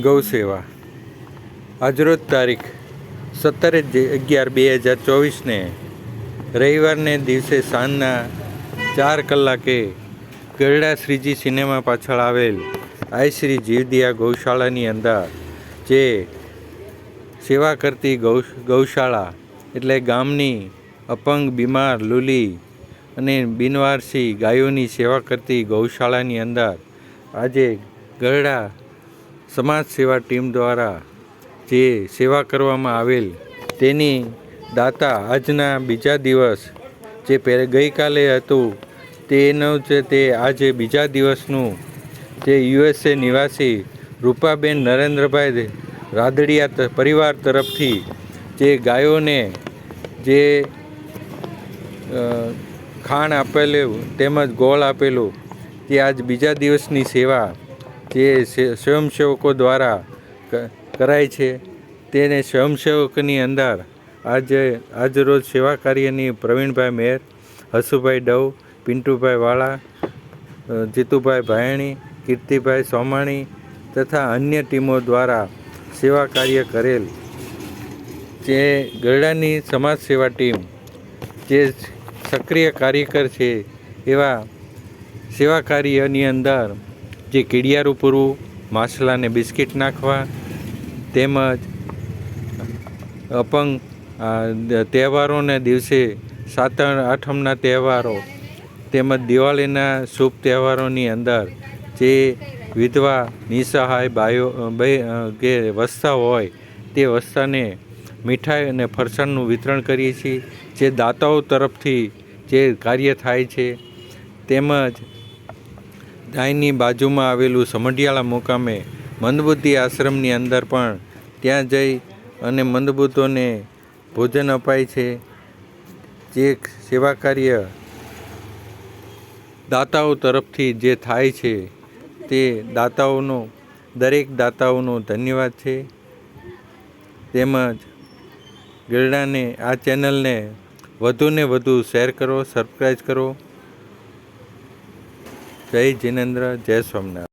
ગૌ સેવા. આજરોજ તારીખ સત્તર અગિયાર બે હજાર ચોવીસને રવિવારને દિવસે સાંજના ચાર કલાકે ગરડા શ્રીજી સિનેમા પાછળ આવેલ આઈ શ્રી જીવદિયા ગૌશાળાની અંદર જે સેવા કરતી ગૌ, ગૌશાળા એટલે ગામની અપંગ, બીમાર, લૂલી અને બિનવારસી ગાયોની સેવા કરતી ગૌશાળાની અંદર આજે ગરડા સમાજ સેવા ટીમ દ્વારા જે સેવા કરવામાં આવેલ તેની દાતા આજના બીજા દિવસ જે પહેલે ગઈકાલે હતું, તેનું જે તે આજે બીજા દિવસનું જે યુએસએ નિવાસી રૂપાબેન નરેન્દ્રભાઈ રાદડિયા પરિવાર તરફથી જે ગાયોને જે ખાણ આપેલું તેમજ ગોળ આપેલું તે આજ બીજા દિવસની સેવા સે- સ્વયંસેવકો દ્વારા કરાય છે, તેને સ્વયંસેવકની અંદર આજે આજરોજ સેવા કાર્યની પ્રવીણભાઈ મેર, હસુભાઈ ડવ, પિન્ટુભાઈ વાળા જીતુભાઈ ભાયણી, કીર્તિભાઈ સોમાણી તથા અન્ય ટીમો દ્વારા સેવા કાર્ય કરેલ જે ગરડાની સમાજ સેવા ટીમ જે સક્રિય કાર્યકર છે એવા સેવા કાર્યની અંદર જે કીડિયારું પૂરવું માછલાને બિસ્કિટ નાખવા, તેમજ અપંગ તહેવારોને દિવસે સાતમ, આઠમના તહેવારો, તેમજ દિવાળીના શુભ તહેવારોની અંદર જે વિધવા, નિસહાય બાયો કે વસ્તા હોય, તે વસ્તાને મીઠાઈ અને ફરસાણનું વિતરણ કરીએ છીએ. જે દાતાઓ તરફથી જે કાર્ય થાય છે, તેમજ ગાયની બાજુમાં આવેલું સમઢિયાળા મુકામે મંદબુદ્ધિ આશ્રમની અંદર પણ ત્યાં જઈ અને મંદબુદ્ધોને ભોજન અપાય છે. જે સેવા કાર્ય દાતાઓ તરફથી જે થાય છે તે દાતાઓનો, દરેક દાતાઓનો ધન્યવાદ છે. તેમજ ગરડાને આ ચેનલને વધુને વધુ શેર કરો સબસ્ક્રાઈબ કરો. જય જિનેન્દ્ર જય સોમનાથ.